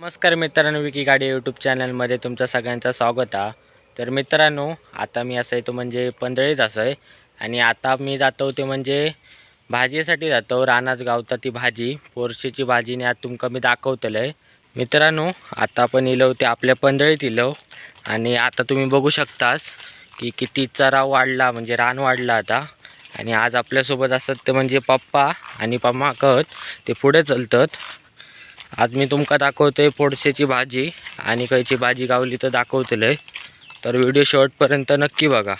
नमस्कार मित्रांनो विकी गाडी यूट्यूब चॅनलमध्ये तुमचं सगळ्यांचं स्वागत आहे. तर मित्रांनो आता मी असं आहे तो म्हणजे पंधळीत असं आहे. आणि आता मी जातो ते म्हणजे भाजीसाठी जातो रानात गावता ती भाजी. पोरशीची भाजी आणि आज तुमका मी दाखवतलं आहे मित्रांनो आता आपण इलो ते आपल्या पंधळीत इलो आणि आता तुम्ही बघू शकतास की किती चरा वाढला म्हणजे रान वाढला आता. आणि आज आपल्यासोबत असत ते म्हणजे पप्पा आणि पम्मा कहत ते पुढे चलतात. आज मी तुमका दाखवतोय पोडशेची भाजी आणि खयची भाजी गावली तर दाखवतलंय. तर व्हिडिओ शेवटपर्यंत नक्की बघा.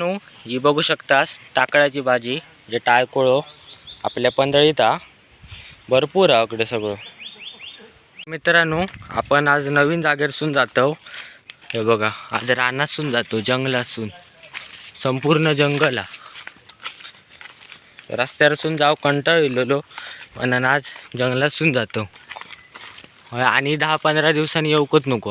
मित्रांनो ही बघू शकतास टाकळाची भाजी जे टाळकोळो आपल्या पंधळीत भरपूर आहे इकडे सगळं. मित्रांनो आपण आज नवीन जागेरसून जातो. हे बघा आज रानासून जातो जंगलासून संपूर्ण जंगल हा रस्त्यावरसून जाव कंटाळलेलो म्हणून आज जंगलातसून जातो. आणि दहा पंधरा दिवसांनी येऊकच नको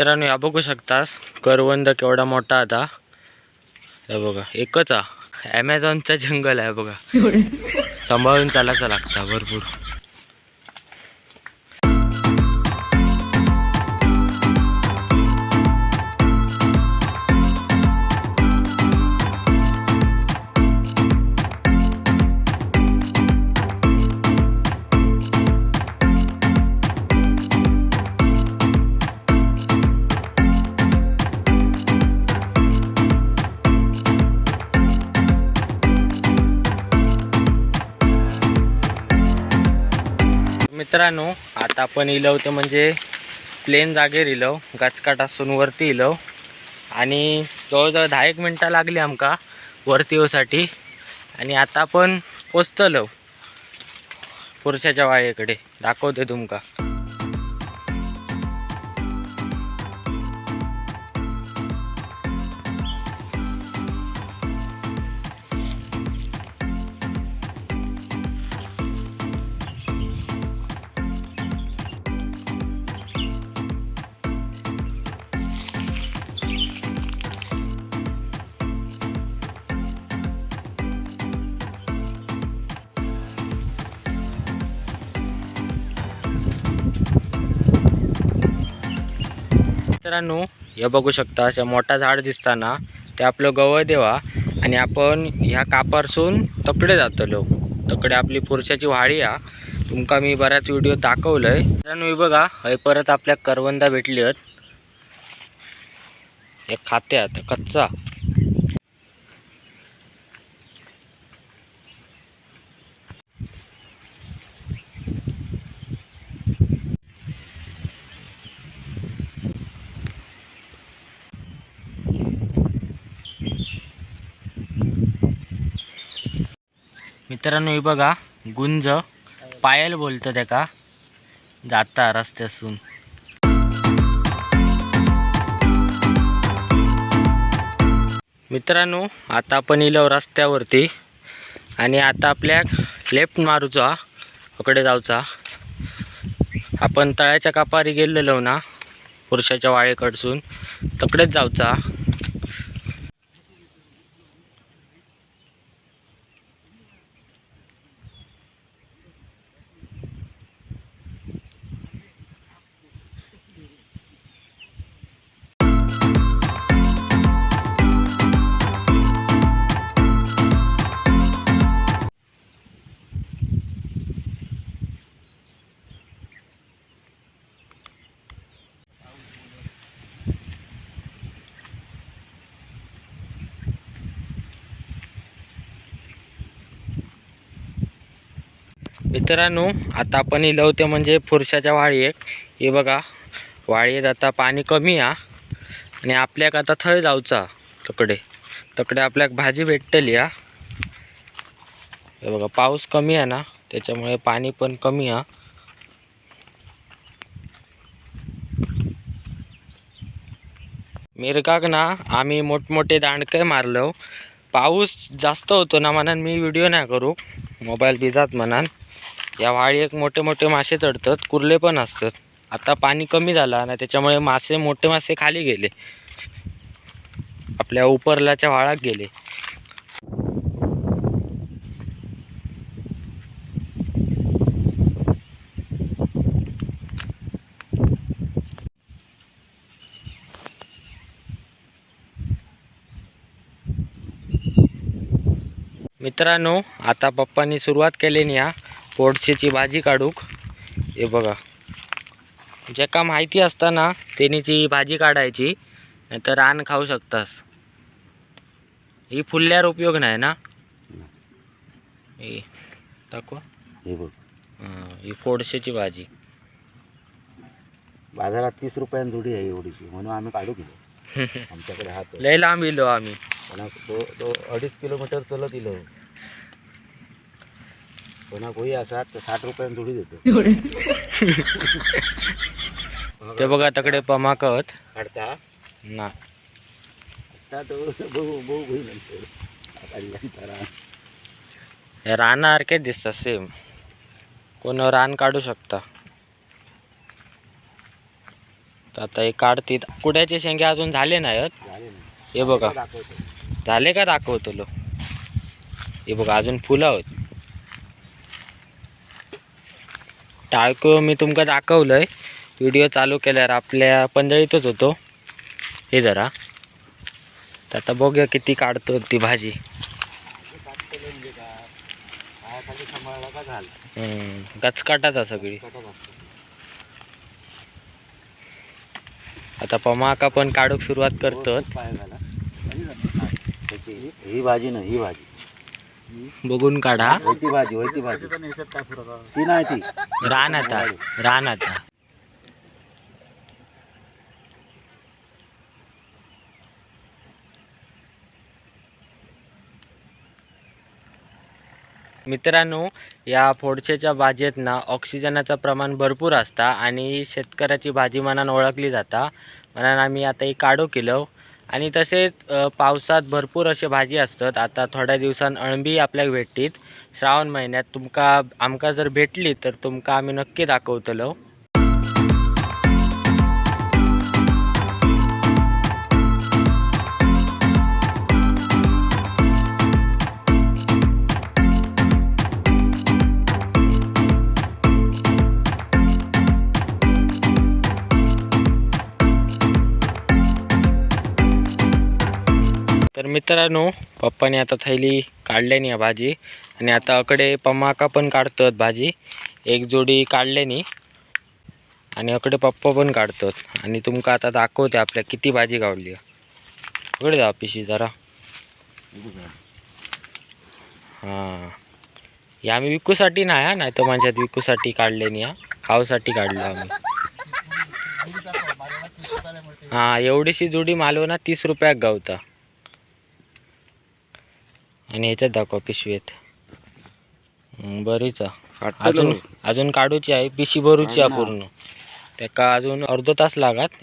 मित्रांनो या बघू शकतास करवंद केवढा मोठा आता. हे बघा एकच हा. ॲमेझॉनचं जंगल आहे बघा. सांभाळून चालायचं लागतं भरपूर. मित्रांनो आता आपण इलव ते म्हणजे प्लेन जागेर इलव गचकाटासून वरती इलो आणि जवळजवळ दहा एक मिनटं लागली आमका वरती येऊसाठी. आणि आता आपण पोचतलो पुरुषाच्या वाळेकडे. दाखवते तुमका. मित्रांनो हे बघू शकता असं मोठा झाड दिसताना ते आपलं गवळ देवा. आणि आपण ह्या कापारसून तकडे जातलो तकडे आपली पुरुषाची व्हाळी हा तुमका मी बऱ्याच व्हिडिओ दाखवलंय. मित्रांनो हे बघा हय परत आपल्या करवंदा भेटली आहेत. हे खात्यात कच्चा. मित्रांनो हे बघा गुंज. पायल बोलतं त्याका जाता रस्त्यासून मित्रांनो आता आपण इलो रस्त्यावरती आणि आता आपल्या लेफ्ट मारूचा अकडे जाऊचा. आपण तळ्याच्या कापारी गेलेलो ना पुरुषाच्या वाळेकडसून. तकडेच जाऊचा. मित्रांनो आता आपण इलवते म्हणजे फुरशाच्या वाळीत हे बघा वाळीत आता पाणी कमी हा आणि आपल्याक आता थंय जाऊचा तकडे. तकडे आपल्याक भाजी भेटतली आ हे बघा पाऊस कमी आहे ना त्याच्यामुळे पाणी पण कमी हा मिरगाक ना आम्ही मोठमोठे दांडके मारलो. पाऊस जास्त होतो ना म्हणून मी व्हिडिओ नाही करू. मोबाईल भिजात म्हणान. या वाळीत मोठे मोठे मासे चढतात कुर्ले पण असतात. आता पाणी कमी झालं ना त्याच्यामुळे मासे मोठे मासे खाली गेले. आपल्या उपरल्याच्या वाळात गेले. मित्रांनो आता पप्पांनी सुरुवात केली या पोटशेची भाजी काढूक. हे बघा. ज्याका माहिती असताना तेनीची भाजी काढायची नाहीतर रान खाऊ शकतास. ही फुलल्यावर उपयोग नाही ना? ही दाखवा. हे बघ. हां, ही फोडशेची भाजी. बाजारात तीस रुपयान जोडी आहे एवढीची म्हणून आम्ही काढू गेलो आमच्याकडे हात लय लांब इलो आम्ही. दो अडीच किलोमीटर चलत इलो. कोणा कोई असा तर साठ रुपयान जोडी देतो. ते बघा तकडे पमाकत. काढता? ना. आता तो बघू बघू होईल नंतर हा. दिसतात सेम कोण रान काढू शकता. तर आता हे काढतील कुड्याचे शेंगे अजून झाले नाहीत. हे बघा. झाले का दाखवतो लो हे बघा अजून फुलं आहेत. टाळको मी तुमका दाखवलंय. व्हिडिओ चालू केल्यावर आपल्या पंधळीतच होतो. हे जरा. तर आता बघूया किती काढतो ती भाजी. गचकाटाचा सगळी. आता पमाका पण काढूक सुरुवात करतो ही भाजी ना ही भाजी. बघून काढा. भाजी भाजी. ती नाही ती. रान आता रान आता मित्रांनो या फोडशेच्या भाजीत ना ऑक्सिजनाचं प्रमाण भरपूर असता आणि शेतकऱ्याची भाजी मनान ओळखली जाता. म्हणून आम्ही आता ही काढू केलो. आणि तसेच पावसात भरपूर असे भाजी असतात. आता थोड्या दिवसांत अळंबी आपल्याक भेटतील. श्रावण महिन्यात तुमका आमका जर भेटली तर तुमका आम्ही नक्की दाखवतलो. तर मित्रांनो पप्पाने आता थैली काढल्यानी या भाजी. आणि आता अकडे पमाका पण काढतात भाजी. एक जोडी काढल्यानी आणि अकडे पप्पा पण काढतात. आणि तुमका आता दाखवते आपल्या किती भाजी गावली. अकडे जा पिशी जरा. हां. हे आम्ही विकूसाठी नाही हा. नाही तर माझ्यात विकूसाठी काढल्यानी हा. खाऊसाठी काढलो आम्ही. हां एवढीशी जोडी मालवणा तीस रुपयाक गावता. आणि ह्याच्यात दाखवा पिशवीत हं, बरीच. अजून अजून काढूची आहे पिशी भरूची आहे पूर्ण. त्याका अजून अर्धो तास लागत.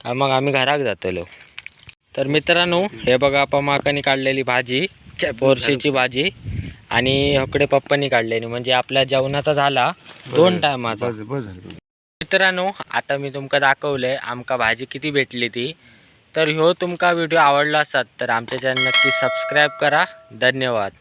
का मग आम्ही घराक जातलो तर मित्रांनो हे बघा पमाकानी काढलेली भाजी पोरशीची भाजी आणि हकडे पप्पानी काढलेली. म्हणजे आपल्या जेवणाचा झाला दोन टायमाचा मित्रांनो आता मी तुमका दाखवलंय आमका भाजी किती भेटली ती. तर ह्यो तुमका व्हिडिओ आवडला असत तर आमच्या चॅनल नक्की सबस्क्राईब करा. धन्यवाद.